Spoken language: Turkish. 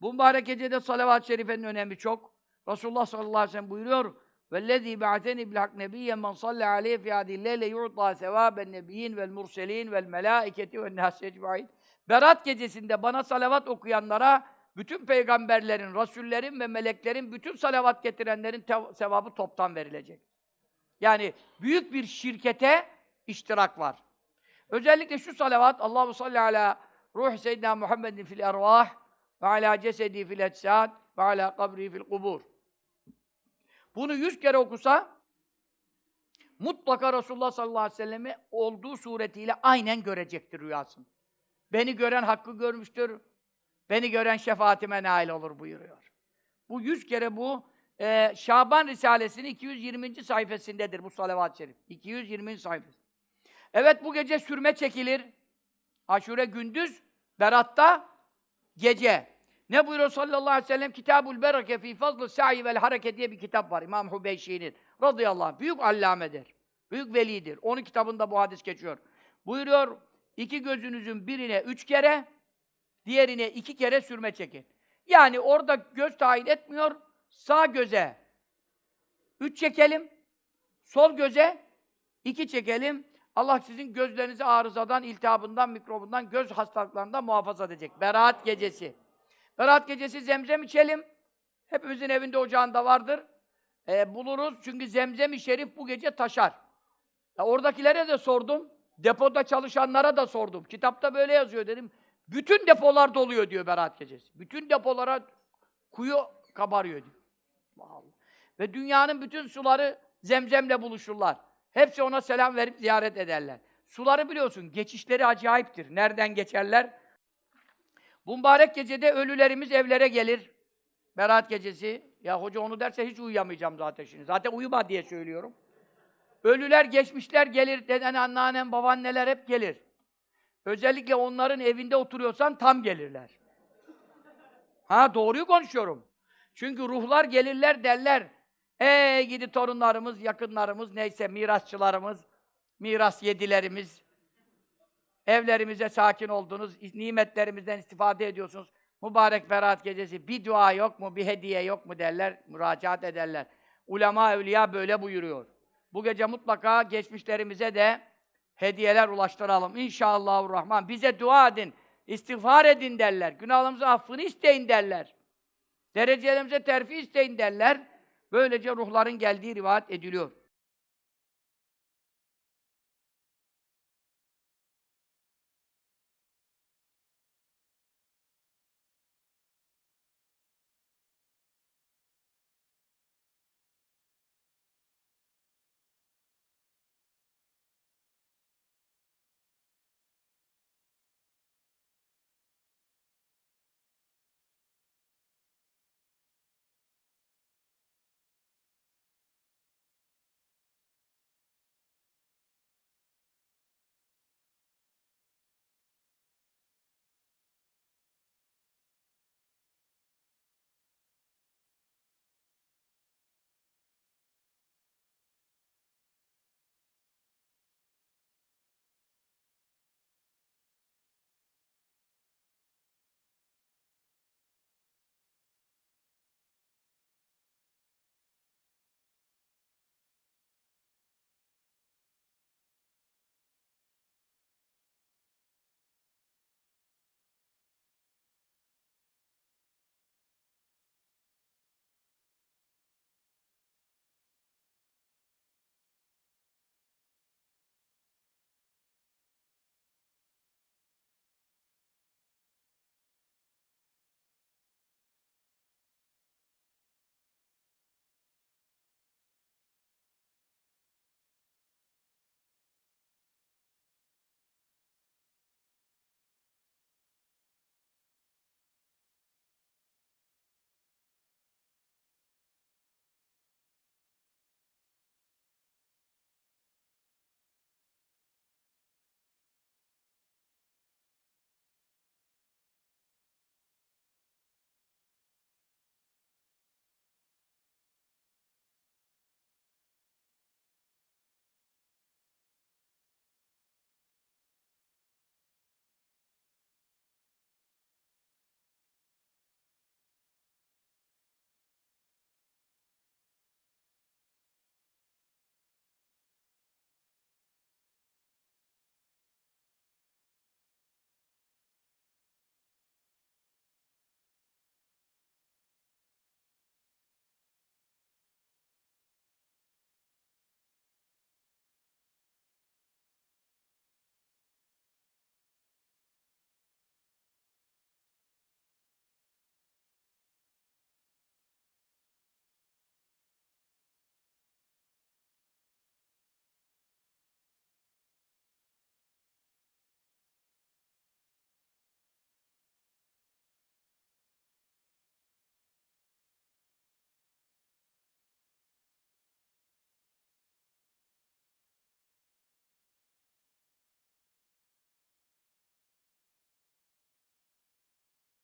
Bu mübarek gecede salavat-ı şerifenin önemi çok. Resulullah sallallahu aleyhi ve sellem buyuruyor. وَالَّذ۪ي بَعْثَنِ بِالْحَقِّ نَبِيًّا مَنْ صَلَّ عَلَيْهِ فِي هَذِهِ اللَّيْلَ يُعْطَى ثَوَابَ النَّبِيِّينَ وَالْمُرْسَلِينَ وَالْمَلَائِكَةِ وَالنَّاسِ اَجْمَعِينَ Berat gecesinde bana salavat okuyanlara bütün peygamberlerin, rasullerin ve meleklerin, bütün salavat getirenlerin tev- sevabı toptan verilecek. Yani büyük bir şirkete iştirak var. Özellikle şu salavat, Allahu salli ala ruh seyyidina Muhammedin fil ervah ve ala cesedi fil etsad ve ala kabri fil kubur. Bunu yüz kere okusa mutlaka Resulullah sallallahu aleyhi ve sellemi olduğu suretiyle aynen görecektir rüyasını. Beni gören hakkı görmüştür. Beni gören şefaatime nail olur buyuruyor. Bu yüz kere bu e, Şaban Risalesi'nin 220. sayfasındadır bu salavat-ı şerif. 220. sayfası. Evet bu gece sürme çekilir. Aşure gündüz, Berat'ta gece. Ne buyuruyor sallallahu aleyhi ve sellem? Kitabul Bereke fi fazlı sa'i vel hareket diye bir kitap var İmam Hubeyşi'nin. Radıyallahu anh. Büyük allamedir. Büyük velidir. Onun kitabında bu hadis geçiyor. Buyuruyor, iki gözünüzün birine üç kere, diğerine iki kere sürme çekin. Yani orada göz tayin etmiyor, sağ göze üç çekelim, sol göze iki çekelim. Allah sizin gözlerinizi arızadan, iltihabından, mikrobundan, göz hastalıklarından muhafaza edecek. Berat gecesi. Berat gecesi zemzem içelim. Hepimizin evinde ocağında vardır. Ee, buluruz çünkü zemzem-i şerif bu gece taşar. Ya oradakilere de sordum. Depoda çalışanlara da sordum. Kitapta böyle yazıyor dedim. Bütün depolar doluyor diyor Berat gecesi. Bütün depolara kuyu kabarıyor diyor. Allah. Ve dünyanın bütün suları zemzemle buluşurlar. Hepsi ona selam verip ziyaret ederler. Suları biliyorsun, geçişleri acayiptir. Nereden geçerler? Bu mübarek gecede ölülerimiz evlere gelir. Berat gecesi. Ya hoca onu derse hiç uyuyamayacağım zaten şimdi. Zaten uyuma diye söylüyorum. Ölüler, geçmişler gelir. Deden, anneannem, babaanneler hep gelir. Özellikle onların evinde oturuyorsan tam gelirler. Ha doğruyu konuşuyorum. Çünkü ruhlar gelirler derler. Ey gidi torunlarımız, yakınlarımız, neyse mirasçılarımız, miras yedilerimiz, evlerimize sakin oldunuz, nimetlerimizden istifade ediyorsunuz. Mübarek Berat gecesi bir dua yok mu, bir hediye yok mu derler, müracaat ederler. Ulema, evliya böyle buyuruyor. Bu gece mutlaka geçmişlerimize de hediyeler ulaştıralım. İnşallahurrahman. Bize dua edin, istiğfar edin derler. Günahlarımızın affını isteyin derler. Derecelerimize terfi isteyin derler. Böylece ruhların geldiği rivayet ediliyor.